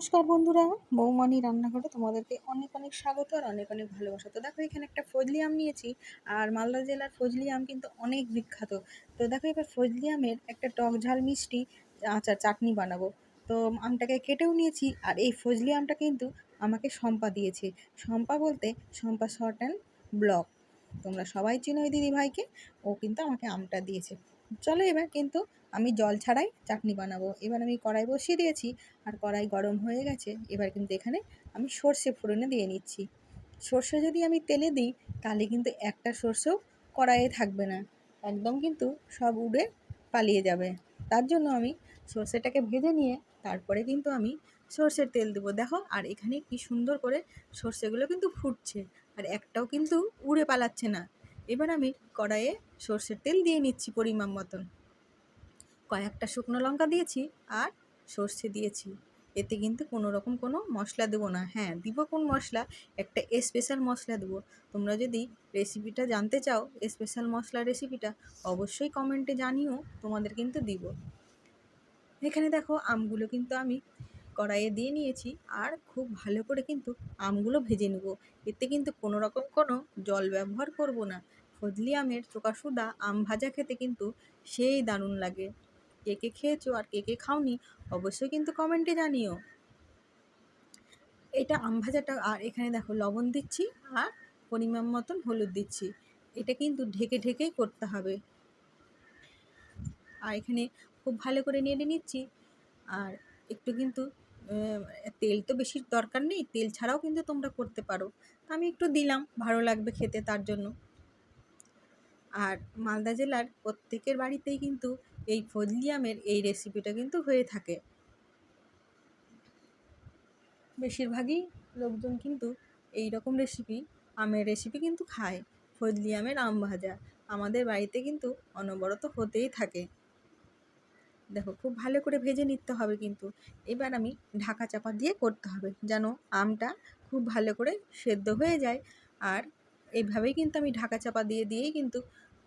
নমস্কার বন্ধুরা বৌমণি রান্নাঘরে তোমাদেরকে অনেক অনেক স্বাগত আর অনেক অনেক ভালোবাসা। তো দেখো, এখানে একটা ফজলি আম নিয়েছি আর মালদা জেলার ফজলি আম কিন্তু অনেক বিখ্যাত। তো দেখো, এবার ফজলি আমের একটা টক ঝাল মিষ্টি, আচার, চাটনি বানাবো। তো আমটাকে কেটেও নিয়েছি আর এই ফজলি আমটা কিন্তু আমাকে শম্পা দিয়েছে। শম্পা বলতে শম্পা শর্ট অ্যান্ড ব্লক। তোমরা সবাই চিনো ওই দিদি ভাইকে ও কিন্তু আমাকে আমটা দিয়েছে। চলো এবার কিন্তু আমি জল ছাড়াই চাটনি বানাবো। এবার আমি কড়াই বসিয়ে দিয়েছি আর কড়াই গরম হয়ে গেছে। এবার কিন্তু এখানে আমি সর্ষে ফোড়নে দিয়ে নিচ্ছি। সর্ষে যদি আমি তেলে দিই, তাহলে কিন্তু একটা সর্ষেও কড়াইয়ে থাকবে না। একদম কিন্তু সব উড়ে পালিয়ে যাবে। তার জন্য আমি সর্ষেটাকে ভেজে নিয়ে তারপরে কিন্তু আমি সর্ষের তেল দেবো। দেখো, আর এখানে কি সুন্দর করে সর্ষেগুলো কিন্তু ফুটছে। আর একটাও কিন্তু উড়ে পালাচ্ছে না। এবার আমি কড়াইয়ে সর্ষের তেল দিয়ে নিচ্ছি পরিমাণ মতন। কয়েকটা শুকনো লঙ্কা দিয়েছি আর সর্ষে দিয়েছি। এতে কিন্তু কোনো রকম কোনো মশলা দেবো না। হ্যাঁ দিব কোন মশলা? একটা স্পেশাল মশলা দেবো। তোমরা যদি রেসিপিটা জানতে চাও স্পেশাল মশলা রেসিপিটা অবশ্যই কমেন্টে জানিও, তোমাদের কিন্তু দিব। এখানে দেখো, আমগুলো কিন্তু আমি কড়াইয়ে দিয়ে নিয়েছি আর খুব ভালো করে কিন্তু আমগুলো ভেজে নেব। এতে কিন্তু কোনো রকম কোনো জল ব্যবহার করব না। ফজলি আমের চোকাসুদা আম ভাজা খেতে কিন্তু সেই দারুণ লাগে। কে কে খেয়েছো আর কে কে খাওনি অবশ্যই কিন্তু কমেন্টে জানিও। এটা আম ভাজাটা, আর এখানে দেখো লবণ দিচ্ছি আর পরিমাণ মতন হলুদ দিচ্ছি। এটা কিন্তু ঢেকে ঢেকেই করতে হবে। আর এখানে খুব ভালো করে নেড়ে নিচ্ছি। আর একটু কিন্তু তেল তো বেশি দরকার নেই, তেল ছাড়াও কিন্তু তোমরা করতে পারো। আমি একটু দিলাম, ভালো লাগবে খেতে তার জন্য। আর মালদা জেলার প্রত্যেকের বাড়িতেই কিন্তু এই ফজলি আমের এই রেসিপিটা কিন্তু হয়ে থাকে। বেশিরভাগই লোকজন কিন্তু এই রকম রেসিপি আমের রেসিপি কিন্তু খায়। ফজলি আমের আম ভাজা আমাদের বাড়িতে কিন্তু অনবরত হতেই থাকে। দেখো, খুব ভালো করে ভেজে নিতে হবে কিন্তু। এবার আমি ঢাকা চাপা দিয়ে করতে হবে যেন আমটা খুব ভালো করে সেদ্ধ হয়ে যায়। আর এইভাবেই কিন্তু আমি ঢাকা চাপা দিয়ে, দিয়েই কিন্তু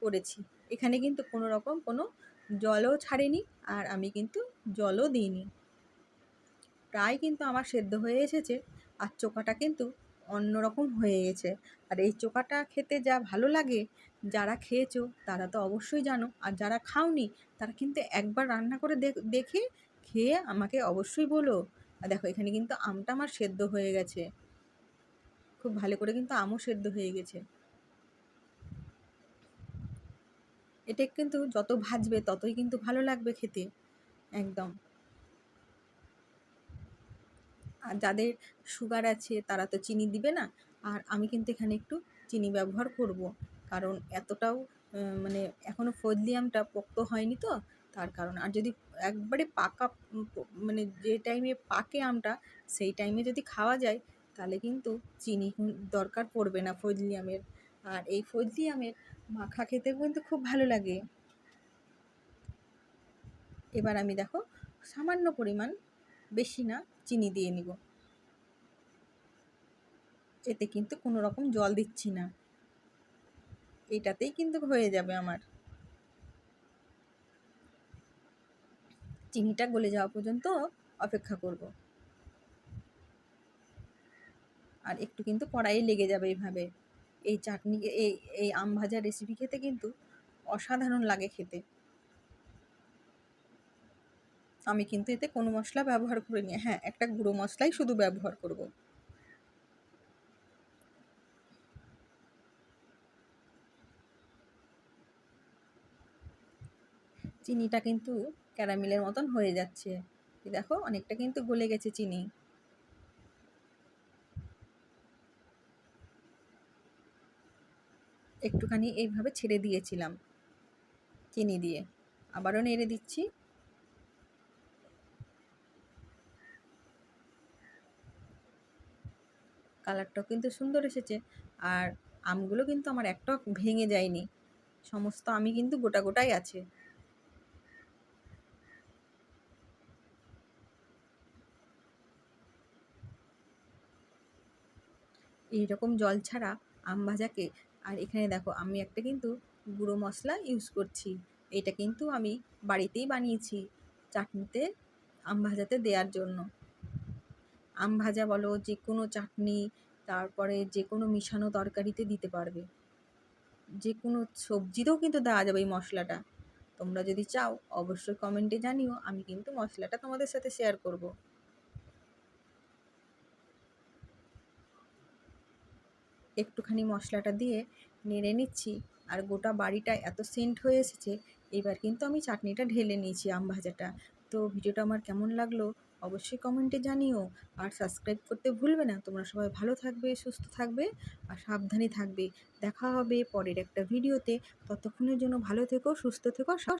করেছি। এখানে কিন্তু কোনো রকম কোনো জলও ছাড়েনি আর আমি কিন্তু জলও দিইনি। প্রায় কিন্তু আমার সেদ্ধ হয়ে এসেছে আর চোকাটা কিন্তু অন্যরকম হয়ে গেছে। আর এই চোকাটা খেতে যা ভালো লাগে, যারা খেয়েছো তারা তো অবশ্যই জানো। আর যারা খাওনি তারা কিন্তু একবার রান্না করে দেখে, খেয়ে আমাকে অবশ্যই বলো। আর দেখো এখানে কিন্তু আমটা আমার সেদ্ধ হয়ে গেছে। খুব ভালো করে কিন্তু আমও সেদ্ধ হয়ে গেছে। এটা কিন্তু যত ভাজবে ততই কিন্তু ভালো লাগবে খেতে, একদম। আর যাদের সুগার আছে তারা তো চিনি দিবে না, আর আমি কিন্তু এখানে একটু চিনি ব্যবহার করব, কারণ এতটাও মানে এখনও ফজলি আমটা পোক্ত হয়নি তো, তার কারণ। আর যদি একবারে পাকা মানে যে টাইমে পাকে আমটা, সেই টাইমে যদি খাওয়া যায় তাহলে কিন্তু চিনি দরকার পড়বে না ফজলি আমের। আর এই ফজলি আমের মাখা খেতে কিন্তু খুব ভালো লাগে। এবার আমি দেখো, সামান্য পরিমাণ বেশি না চিনি দিয়ে নিব। এতে কিন্তু কোনো রকম জল দিচ্ছি না। এটাতেই কিন্তু হয়ে যাবে আমার। চিনিটা গলে যাওয়া পর্যন্ত অপেক্ষা করব। আর একটু কিন্তু কড়াইয়ে লেগে যাবে এইভাবে এই চাটনি, এই এই আম ভাজা রেসিপি খেতে কিন্তু অসাধারণ লাগে খেতে। আমি কিন্তু এতে কোনো মশলা ব্যবহার করিনি। হ্যাঁ একটা গুঁড়ো মশলাই শুধু ব্যবহার করব। চিনিটা কিন্তু ক্যারামেলের মতন হয়ে যাচ্ছে। দেখো, অনেকটা কিন্তু গলে গেছে চিনি। একটুখানি এইভাবে ছেড়ে দিয়েছিলাম। চিনি দিয়ে। আবারও নেড়ে দিচ্ছি। কালারটাও কিন্তু সুন্দর এসেছে। আর আমগুলো কিন্তু আমার একটাও ভেঙে যায়নি। সমস্ত আমি কিন্তু গোটা গোটাই আছে। এইরকম জল ছাড়া আম ভাজাকে আর এখানে দেখো, আমি একটা কিন্তু গুঁড়ো মশলা ইউজ করছি। এটা কিন্তু আমি বাড়িতেই বানিয়েছি চাটনিতে, আম ভাজাতে দেওয়ার জন্য। আম ভাজা বলো যে কোনো চাটনি, তারপরে যে কোনো মিশানো তরকারিতে দিতে পারবে। যে কোনো সবজিতেও কিন্তু দেওয়া যাবে এই মশলাটা। তোমরা যদি চাও, অবশ্যই কমেন্টে জানিও, আমি কিন্তু মশলাটা তোমাদের সাথে শেয়ার করব। একটুখানি মশলাটা দিয়ে নেড়ে নিচ্ছি। আর গোটা বাড়িটা এত সেন্ট হয়ে এসেছে এবার কিন্তু আমি চাটনিটা ঢেলে নিয়েছি আম ভাজাটা। তো ভিডিওটা আমার কেমন লাগল অবশ্যই কমেন্টে জানিও। আর সাবস্ক্রাইব করতে ভুলবে না, তোমরা সবাই ভালো থাকবে, সুস্থ থাকবে আর সাবধানে থাকবে। দেখা হবে পরের একটা ভিডিওতে। ততক্ষণের জন্য ভালো থেকো, সুস্থ থেকো, সব